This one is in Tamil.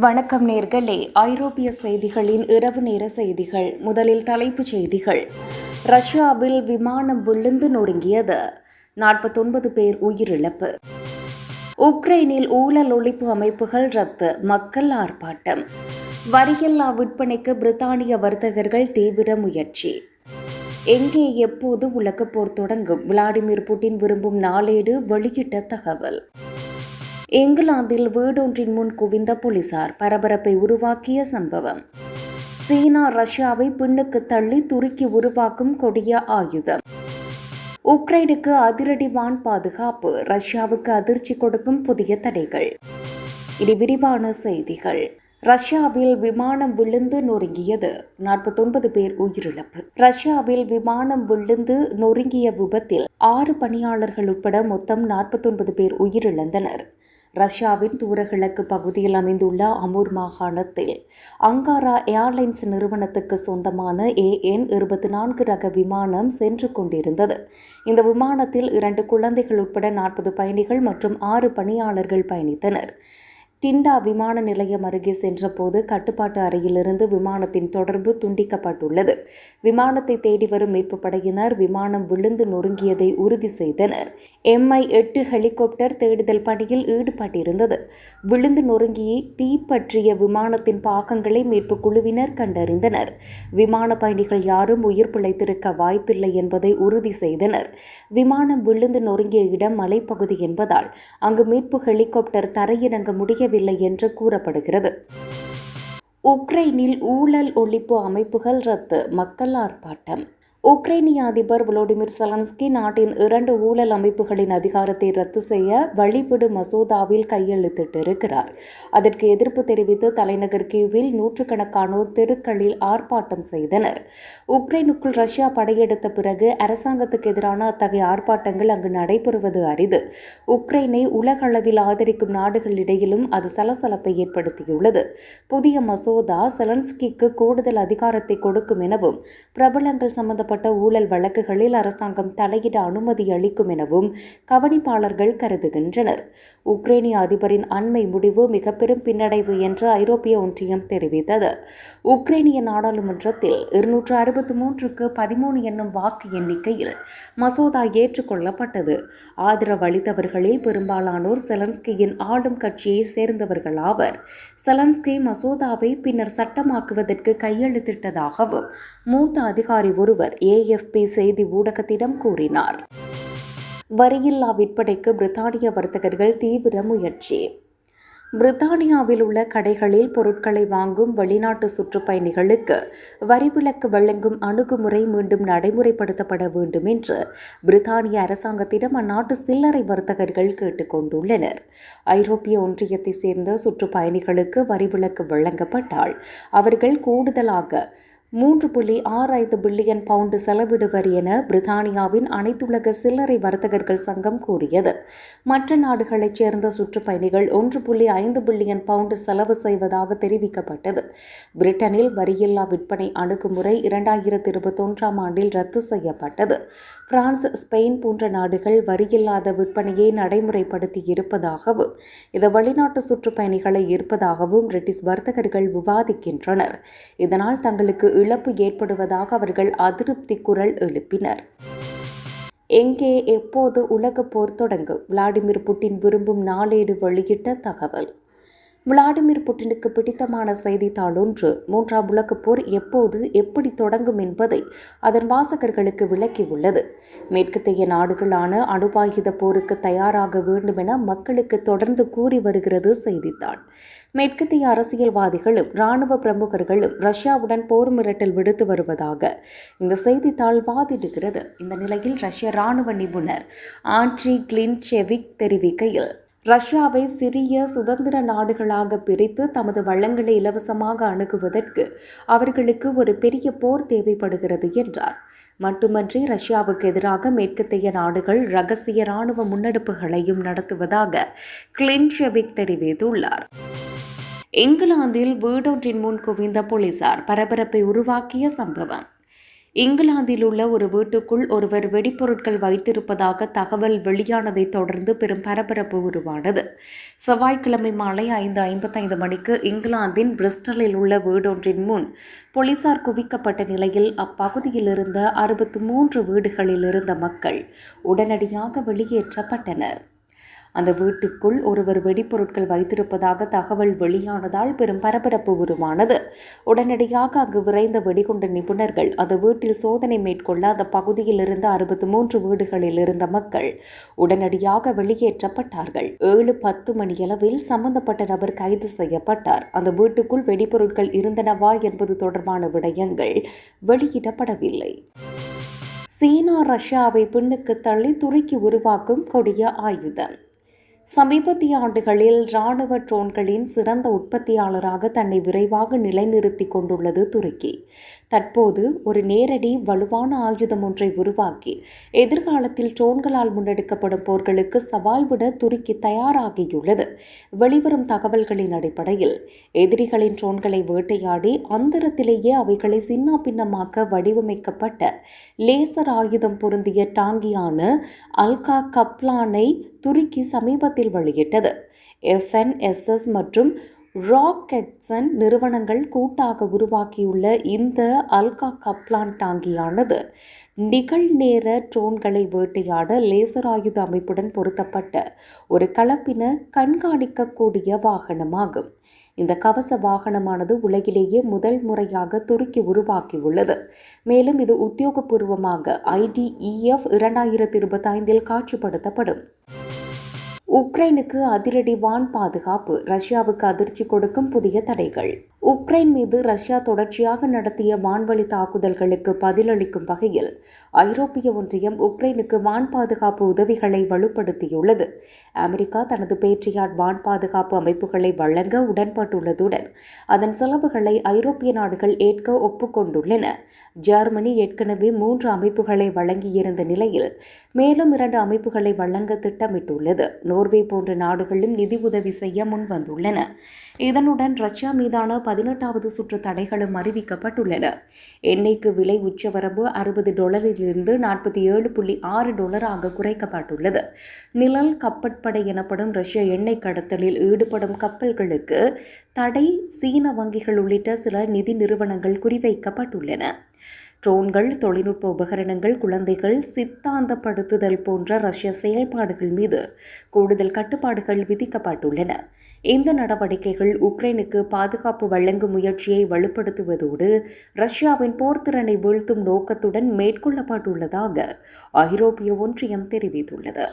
வணக்கம் நேர்களே. ஐரோப்பிய செய்திகளின் இரவு நேர செய்திகள். முதலில் தலைப்புச் செய்திகள். ரஷ்யாவில் விமானம் விழுந்து நொறுங்கியது. நாற்பத்தொன்பது பேர் உயிரிழப்பு. உக்ரைனில் ஊழல் ஒழிப்பு அமைப்புகள் ரத்து. மக்கள் ஆர்ப்பாட்டம். வரியில்லா விற்பனைக்கு பிரித்தானிய வர்த்தகர்கள் தீவிர முயற்சி. எங்கே எப்போது உலகப்போர் தொடங்கும்? விளாடிமிர் புட்டின் விரும்பும் நாளேடு வெளியிட்ட தகவல். இங்கிலாந்தில் வீடொன்றின் முன் குவிந்த போலீசார் பரபரப்பை உருவாக்கிய சம்பவம். சீனா ரஷ்யாவை பின்னுக்கு தள்ளி துருக்கி உருவாக்கும் கொடிய ஆயுதம். உக்ரைனுக்கு அதிரடி வான் பாதுகாப்பு ரஷ்யாவுக்கு அதிர்ச்சி கொடுக்கும் புதிய தடைகள். இது விரிவான செய்திகள். ரஷ்யாவில் விமானம் விழுந்து நொறுங்கியது. நாற்பத்தொன்பது பேர் உயிரிழப்பு. ரஷ்யாவில் விமானம் விழுந்து நொறுங்கிய விபத்தில் ஆறு பணியாளர்கள் உட்பட மொத்தம் நாற்பத்தொன்பது பேர் உயிரிழந்தனர். ரஷ்யாவின் தூரகிழக்கு பகுதியில் அமைந்துள்ள அமூர் மாகாணத்தில் அங்காரா ஏர்லைன்ஸ் நிறுவனத்துக்கு சொந்தமான ஏஎன் இருபத்தி நான்கு ரக விமானம் சென்று கொண்டிருந்தது. இந்த விமானத்தில் இரண்டு குழந்தைகள் உட்பட நாற்பது பயணிகள் மற்றும் ஆறு பணியாளர்கள் பயணித்தனர். டிண்டா விமான நிலையம் அருகே சென்றபோது கட்டுப்பாட்டு அறையிலிருந்து விமானத்தின் தொடர்பு துண்டிக்கப்பட்டுள்ளது. விமானத்தை தேடி வரும் மீட்புப் படையினர் விமானம் விழுந்து நொறுங்கியதை உறுதி செய்தனர். எம்ஐ எட்டு ஹெலிகாப்டர் தேடுதல் பணியில் ஈடுபட்டிருந்தது. விழுந்து நொறுங்கி தீப்பற்றிய விமானத்தின் பாகங்களை மீட்புக் குழுவினர் கண்டறிந்தனர். விமான பயணிகள் யாரும் உயிர் பிழைத்திருக்க வாய்ப்பில்லை என்பதை உறுதி செய்தனர். விமானம் விழுந்து நொறுங்கிய இடம் மலைப்பகுதி என்பதால் அங்கு மீட்பு ஹெலிகாப்டர் தரையிறங்க முடிய முடியவில்லை என்று கூறப்படுகிறது. உக்ரைனில் ஊழல் ஒழிப்பு அமைப்புகள் ரத்து மக்கள் ஆர்ப்பாட்டம். உக்ரைனிய அதிபர் விளோடிமிர் செலன்ஸ்கி நாட்டின் இரண்டு ஊழல் அமைப்புகளின் அதிகாரத்தை ரத்து செய்ய வழிவிடு மசோதாவில் கையெழுத்திட்டிருக்கிறார். அதற்கு எதிர்ப்பு தெரிவித்து தலைநகர் கீவில் நூற்றுக்கணக்கானோர் தெருக்களில் ஆர்ப்பாட்டம் செய்தனர். உக்ரைனுக்குள் ரஷ்யா படையெடுத்த பிறகு அரசாங்கத்துக்கு எதிரான அத்தகைய ஆர்ப்பாட்டங்கள் அங்கு நடைபெறுவது அரிது. உக்ரைனை உலக அளவில் ஆதரிக்கும் நாடுகளிடையிலும் அது சலசலப்பை ஏற்படுத்தியுள்ளது. புதிய மசோதா செலன்ஸ்கிக்கு கூடுதல் அதிகாரத்தை கொடுக்கும் எனவும் பிரபலங்கள் சம்பந்தப்பட்ட சம்பந்தப்பட்ட ஊழல் வழக்குகளில் அரசாங்கம் தலையிட அனுமதி அளிக்கும் எனவும் கவனிப்பாளர்கள் கருதுகின்றனர். உக்ரைனிய அதிபரின் அண்மை முடிவு மிக பெரும் பின்னடைவு என்று ஐரோப்பிய ஒன்றியம் தெரிவித்தது. உக்ரைனிய நாடாளுமன்றத்தில் இருநூற்று அறுபத்தி மூன்றுக்கு பதிமூணு என்னும் வாக்கு எண்ணிக்கையில் மசோதா ஏற்றுக்கொள்ளப்பட்டது. ஆதரவு அளித்தவர்களில் பெரும்பாலானோர் செலன்ஸ்கியின் ஆளும் கட்சியை சேர்ந்தவர்கள் ஆவர் செலன்ஸ்கி மசோதாவை பின்னர் சட்டமாக்குவதற்கு கையெழுத்திட்டதாகவும் மூத்த அதிகாரி ஒருவர் ஏஎஃப்பி செய்தி ஊடகத்திடம் கூறினார். வரியில்லா விற்பனைக்கு பிரித்தானிய வர்த்தகர்கள் தீவிர முயற்சி. பிரித்தானியாவில் உள்ள கடைகளில் பொருட்களை வாங்கும் வெளிநாட்டு சுற்றுப்பயணிகளுக்கு வரிவிலக்கு வழங்கும் அணுகுமுறை மீண்டும் நடைமுறைப்படுத்தப்பட வேண்டும் என்று பிரித்தானிய அரசாங்கத்திடம் அந்நாட்டு சில்லறை வர்த்தகர்கள் கேட்டுக்கொண்டுள்ளனர் ஐரோப்பிய ஒன்றியத்தை சேர்ந்த சுற்றுப்பயணிகளுக்கு வரிவிலக்கு வழங்கப்பட்டால் அவர்கள் கூடுதலாக மூன்று புள்ளி ஆறு ஐந்து பில்லியன் பவுண்டு செலவிடுவர் என பிரித்தானியாவின் அனைத்துலக சில்லறை வர்த்தகர்கள் சங்கம் கூறியது. மற்ற நாடுகளைச் சேர்ந்த சுற்றுப்பயணிகள் ஒன்று புள்ளி ஐந்து பில்லியன் பவுண்டு செலவு செய்வதாக தெரிவிக்கப்பட்டது. பிரிட்டனில் வரியில்லா விற்பனை அணுகுமுறை இரண்டாயிரத்தி இருபத்தொன்றாம் ஆண்டில் ரத்து செய்யப்பட்டது. பிரான்ஸ் ஸ்பெயின் போன்ற நாடுகள் வரியில்லாத விற்பனையை நடைமுறைப்படுத்தி இருப்பதாகவும் இது வெளிநாட்டு சுற்றுப்பயணிகளை ஈர்ப்பதாகவும் பிரிட்டிஷ் வர்த்தகர்கள் விவாதிக்கின்றனர். இதனால் தங்களுக்கு இழப்பு ஏற்படுவதாக அவர்கள் அதிருப்தி குரல் எழுப்பினர். எங்கே எப்போது உலகப் போர் தொடங்கும்? விளாடிமிர் புட்டின் விரும்பும் நாளேடு வெளியிட்ட தகவல். விளாடிமிர் புட்டினுக்கு பிடித்தமான செய்தித்தாள் ஒன்று. மூன்றாம் உலகப் போர் எப்போது எப்படி தொடங்கும் என்பதை அதன் வாசகர்களுக்கு விளக்கியுள்ளது. மேற்கத்தைய நாடுகளான அணுவாயுத போருக்கு தயாராக வேண்டும் என மக்களுக்கு தொடர்ந்து கூறி வருகிறது செய்தித்தாள். மேற்கத்திய அரசியல்வாதிகளும் இராணுவ பிரமுகர்களும் ரஷ்யாவுடன் போர் மிரட்டல் விடுத்து வருவதாக இந்த செய்தித்தாள் வாதிடுகிறது. இந்த நிலையில் ரஷ்ய இராணுவ நிபுணர் ஆண்ட்ரி கிளின்செவிக் தெரிவிக்கையில் ரஷ்யாவை சிறிய சுதந்திர நாடுகளாக பிரித்து தமது வளங்களை இலவசமாக அணுகுவதற்கு அவர்களுக்கு ஒரு பெரிய போர் தேவைப்படுகிறது என்றார். மட்டுமன்றி ரஷ்யாவுக்கு எதிராக மேற்கத்திய நாடுகள் ரகசிய இராணுவ முன்னெடுப்புகளையும் நடத்துவதாக கிளின்ஷெவிக் தெரிவித்துள்ளார். இங்கிலாந்தில் வீடொன்றின் முன் குவிந்த போலீசார் பரபரப்பை உருவாக்கிய சம்பவம். இங்கிலாந்தில் உள்ள ஒரு வீட்டுக்குள் ஒருவர் வெடிப்பொருட்கள் வைத்திருப்பதாக தகவல் வெளியானதைத் தொடர்ந்து பெரும் பரபரப்பு உருவானது. செவ்வாய்க்கிழமை மாலை ஐந்து ஐம்பத்தைந்து மணிக்கு இங்கிலாந்தின் பிரிஸ்டலில் உள்ள வீடொன்றின் முன் போலீசார் குவிக்கப்பட்ட நிலையில் அப்பகுதியில் இருந்த அறுபத்து மூன்று வீடுகளில் இருந்த மக்கள் உடனடியாக வெளியேற்றப்பட்டனர். அந்த வீட்டுக்குள் ஒருவர் வெடிப்பொருட்கள் வைத்திருப்பதாக தகவல் வெளியானதால் பெரும் பரபரப்பு உருவானது. உடனடியாக அங்கு விரைந்த வெடிகுண்டு நிபுணர்கள் அந்த வீட்டில் சோதனை மேற்கொள்ள அந்த பகுதியில் இருந்த அறுபத்தி மூன்று வீடுகளில் இருந்த மக்கள் உடனடியாக வெளியேற்றப்பட்டார்கள். ஏழு பத்து மணியளவில் சம்பந்தப்பட்ட நபர் கைது செய்யப்பட்டார். அந்த வீட்டுக்குள் வெடிப்பொருட்கள் இருந்தனவா என்பது தொடர்பான விடயங்கள் வெளியிடப்படவில்லை. சீனா ரஷ்யாவை பின்னுக்கு தள்ளி துருக்கி உருவாக்கும் கொடிய ஆயுதம். சமீபத்திய ஆண்டுகளில் இராணுவ ட்ரோன்களின் சிறந்த உற்பத்தியாளராக தன்னை விரைவாக நிலைநிறுத்திக் கொண்டுள்ளது துருக்கி. தற்போது ஒரு நேரடி வலுவான ஆயுதம் ஒன்றை உருவாக்கி எதிர்காலத்தில் ட்ரோன்களால் முன்னெடுக்கப்படும் போர்களுக்கு சவால் விட துருக்கி தயாராகியுள்ளது. வெளிவரும் தகவல்களின் அடிப்படையில் எதிரிகளின் ட்ரோன்களை வேட்டையாடி அந்தரத்திலேயே அவைகளை சின்ன பின்னமாக்க வடிவமைக்கப்பட்ட லேசர் ஆயுதம் பொருந்திய டாங்கியான அல்கா கப்லானை துருக்கி சமீபத்தில் வெளியிட்டது. எஃப்என்எஸ்எஸ் மற்றும் ராக்கெட்சன் நிறுவனங்கள் கூட்டாக உருவாக்கியுள்ள இந்த அல்கா கப்லான் டாங்கியானது நிகழ்நேர ட்ரோன்களை வேட்டையாட லேசர் ஆயுத அமைப்புடன் பொருத்தப்பட்ட ஒரு கலப்பின கண்காணிக்கக்கூடிய வாகனமாகும். இந்த கவச வாகனமானது உலகிலேயே முதல் முறையாக துருக்கி உருவாக்கியுள்ளது. மேலும் இது உத்தியோகபூர்வமாக ஐடிஇஎஃப் இரண்டாயிரத்தி இருபத்தைந்தில் காட்சிப்படுத்தப்படும். உக்ரைனுக்கு அதிரடி வான் பாதுகாப்பு ரஷ்யாவுக்கு அதிர்ச்சி கொடுக்கும் புதிய தடைகள். உக்ரைன் மீது ரஷ்யா தொடர்ச்சியாக நடத்திய வான்வழி தாக்குதல்களுக்கு பதிலளிக்கும் வகையில் ஐரோப்பிய ஒன்றியம் உக்ரைனுக்கு வான் பாதுகாப்பு உதவிகளை வலுப்படுத்தியுள்ளது. அமெரிக்கா தனது பேட்ரியாட் வான் பாதுகாப்பு அமைப்புகளை வழங்க உடன்பட்டுள்ளதுடன் அதன் செலவுகளை ஐரோப்பிய நாடுகள் ஏற்க ஒப்புக்கொண்டுள்ளன. ஜெர்மனி ஏற்கனவே மூன்று அமைப்புகளை வழங்கியிருந்த நிலையில் மேலும் இரண்டு அமைப்புகளை வழங்க திட்டமிட்டுள்ளது. நோர்வே போன்ற நாடுகளும் நிதி உதவி செய்ய முன்வந்துள்ளன. இதனுடன் ரஷ்யா மீதான பதினெட்டாவது சுற்று தடைகளும் அறிவிக்கப்பட்டுள்ளன. எண்ணெய்க்கு விலை உச்சவரம்பு அறுபது டாலரிலிருந்து நாற்பத்தி ஏழு புள்ளி ஆறு டாலராக குறைக்கப்பட்டுள்ளது. நிழல் கப்பற்படை எனப்படும் ரஷ்ய எண்ணெய் கடத்தலில் ஈடுபடும் கப்பல்களுக்கு தடை சீன வங்கிகள் உள்ளிட்ட சில நிதி நிறுவனங்கள் குறிவைக்கப்பட்டுள்ளன. ட்ரோன்கள் தொழில்நுட்ப உபகரணங்கள் குழந்தைகள் சித்தாந்தப்படுத்துதல் போன்ற ரஷ்ய செயல்பாடுகள் மீது கூடுதல் கட்டுப்பாடுகள் விதிக்கப்பட்டுள்ளன. இந்த நடவடிக்கைகள் உக்ரைனுக்கு பாதுகாப்பு வழங்கும் முயற்சியை வலுப்படுத்துவதோடு ரஷ்யாவின் போர்த்திறனை வீழ்த்தும் நோக்கத்துடன் மேற்கொள்ளப்பட்டுள்ளதாக ஐரோப்பிய ஒன்றியம் தெரிவித்துள்ளது.